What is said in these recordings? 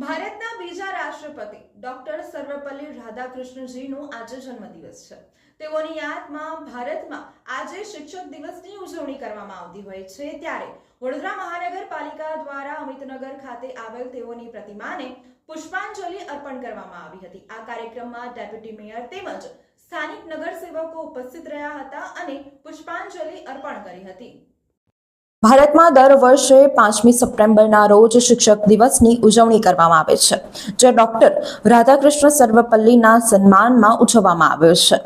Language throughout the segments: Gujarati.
ભારતના બીજા રાષ્ટ્રપતિ ડોક્ટર સર્વપલ્લી રાધાકૃષ્ણજીનો આજે જન્મદિવસ છે. તેઓની યાદમાં ભારતમાં આજે શિક્ષક દિવસની ઉજવણી કરવામાં આવતી હોય છે. ત્યારે વડોદરા મહાનગરપાલિકા દ્વારા અમિતનગર ખાતે આવેલ તેઓની પ્રતિમાને પુષ્પાંજલિ અર્પણ કરવામાં આવી હતી. આ કાર્યક્રમમાં ડેપ્યુટી મેયર તેમજ સ્થાનિક નગરસેવકો ઉપસ્થિત રહ્યા હતા અને પુષ્પાંજલિ અર્પણ કરી હતી. ભારતમાં દર વર્ષે પાંચમી સપ્ટેમ્બરના રોજ શિક્ષક દિવસની ઉજવણી કરવામાં આવે છે, જે ડોક્ટર રાધાકૃષ્ણ સર્વપલ્લીના સન્માનમાં ઉજવવામાં આવ્યો છે.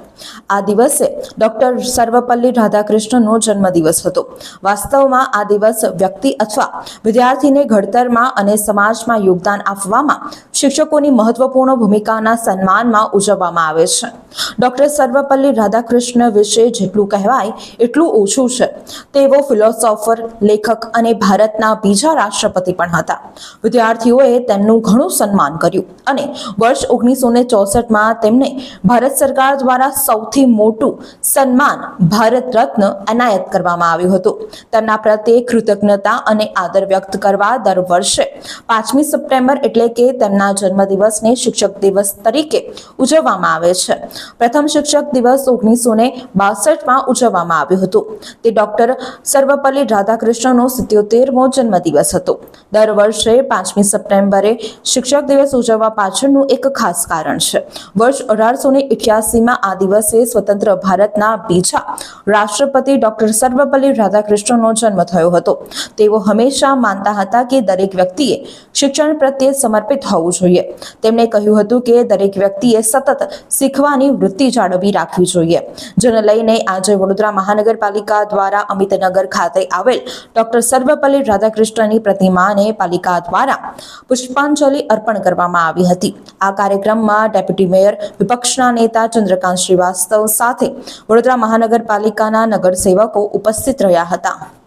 આ દિવસે ડોક્ટર સર્વપલ્લી રાધાકૃષ્ણનો જન્મદિવસ હતો. વાસ્તવમાં આ દિવસ વ્યક્તિ અથવા વિદ્યાર્થીને ઘડતરમાં અને સમાજમાં યોગદાન આપવામાં શિક્ષકોની મહત્વપૂર્ણ ભૂમિકાના સન્માનમાં ઉજવવામાં આવે છે. ડોક્ટર સર્વપલ્લી રાધાકૃષ્ણ વિશે જેટલું કહેવાય, એટલું ઓછું છે. તેઓ ફિલોસોફર, લેખક અને ભારતના બીજા રાષ્ટ્રપતિ પણ હતા. વિદ્યાર્થીઓએ તેમનું ઘણું સન્માન કર્યું અને વર્ષ ઓગણીસો ને ચોસઠમાં તેમને ભારત સરકાર દ્વારા સૌથી મોટું સન્માન ભારત રત્ન એનાયત કરવામાં આવ્યું હતું. તેમના પ્રત્યે કૃતજ્ઞતા અને આદર વ્યક્ત કરવા દર વર્ષે પાંચમી સપ્ટેમ્બર એટલે કે તેમના જન્મદિવસને શિક્ષક દિવસ તરીકે ઉજવવામાં આવે છે. પ્રથમ શિક્ષક દિવસ ઓગણીસો ને બાસઠમાં ઉજવવામાં આવ્યું હતું. તે ડોક્ટર સર્વપલ્લી રાધાકૃષ્ણનો સિત્યોતેરમો જન્મદિવસ હતો. દર વર્ષે પાંચમી સપ્ટેમ્બરે શિક્ષક દિવસ ઉજવવા પાછળનું એક ખાસ કારણ છે. વર્ષ અઢારસો ને ઇઠ્યાસીમાં આ દિવસે સ્વતંત્ર ભારતના બીજા રાષ્ટ્રપતિ ડોક્ટર સર્વપલ્લી રાધાકૃષ્ણનો જન્મ થયો હતો. તેઓ હંમેશા માનતા હતા કે દરેક વ્યક્તિએ શિક્ષણ પ્રત્યે સમર્પિત હોવું જોઈએ. તેમણે કહ્યું હતું કે દરેક વ્યક્તિએ સતત શીખવાની વૃત્તિ જાળવી રાખવી જોઈએ. જેને લઈને આજે વડોદરા મહાનગરપાલિકા દ્વારા અમિતનગર ખાતે આવેલ ડોક્ટર સર્વપલ્લી રાધાકૃષ્ણની પ્રતિમાને પાલિકા દ્વારા પુષ્પાંજલિ અર્પણ કરવામાં આવી હતી. આ કાર્યક્રમમાં ડેપ્યુટી મેયર વિપક્ષના નેતા ચંદ્રકાંત શ્રીવાસ્તવ સાથે વડોદરા મહાનગરપાલિકાના નગરસેવકો ઉપસ્થિત રહ્યા હતા.